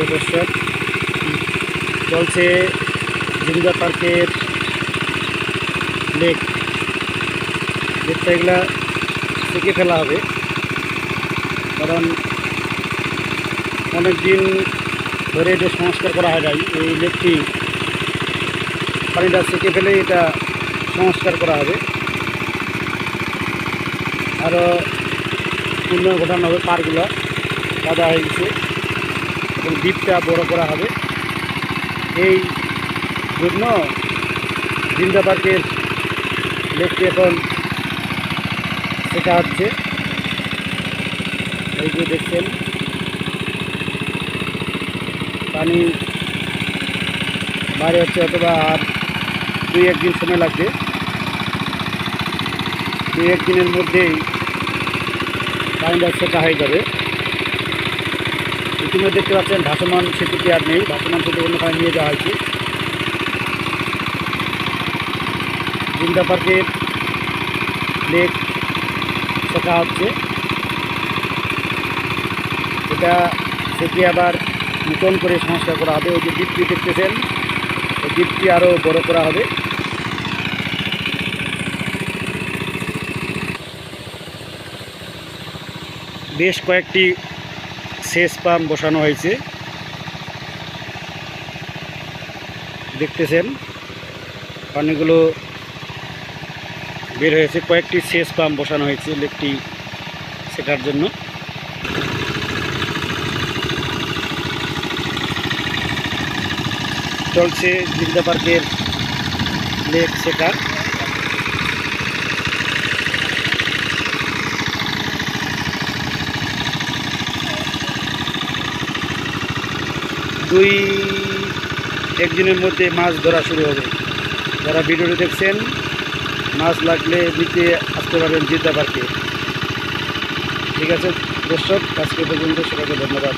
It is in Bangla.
প্রিয় দর্শক চলছে জিন্দা পার্কের লেক, লেকটা এগুলা থেকে ফেলা হবে। কারণ অনেক দিন ধরে এটা সংস্কার করা হয় নাই, এই লেকটি পানিটা সেকে ফেলে এটা সংস্কার করা হবে। আরও উন্নয়ন ঘটানো হবে পার্কগুলো কাদা হয়ে গেছে। এবং দ্বীপটা বড় করা হবে। এই জন্য জিন্দা পার্কের লেকটি এখন শেখা হচ্ছে এই যে দেখছেন, পানি বাইরে হচ্ছে অথবা আর দুই একদিন সময় লাগবে। দুই একদিনের মধ্যেই পানিটা শেখা হয়ে যাবে। ইতিমধ্যে দেখতে পাচ্ছেন, ভাসমান সেতুটি আর নেই, ভাসমান সেতু অন্যখানে নিয়ে যাওয়া হয়েছে। জিন্দা পার্কের লেক শেখা হচ্ছে। এটা সেটি আবার নূতন করে সংস্কার করা হবে। ওই যে দ্বীপটি দেখতেছেন, ওই দ্বীপটি আরও বড় করা হবে। বেশ কয়েকটি সেচ পাম্প বসানো হয়েছে। দেখতেছেন, পানিগুলো বের হয়েছে। কয়েকটি সেচ পাম্প বসানো হয়েছে লেকটি সেটার জন্য। চলছে জিন্দা পার্কের লেক শেখার দুই একদিনের মধ্যে মাছ ধরা শুরু হবে। যারা ভিডিওটি দেখছেন, মাছ লাগলে নিতে আসতে পারবেন জিদ্দা পার্কে। ঠিক আছে, দর্শক, আজকে পর্যন্ত সবাইকে ধন্যবাদ।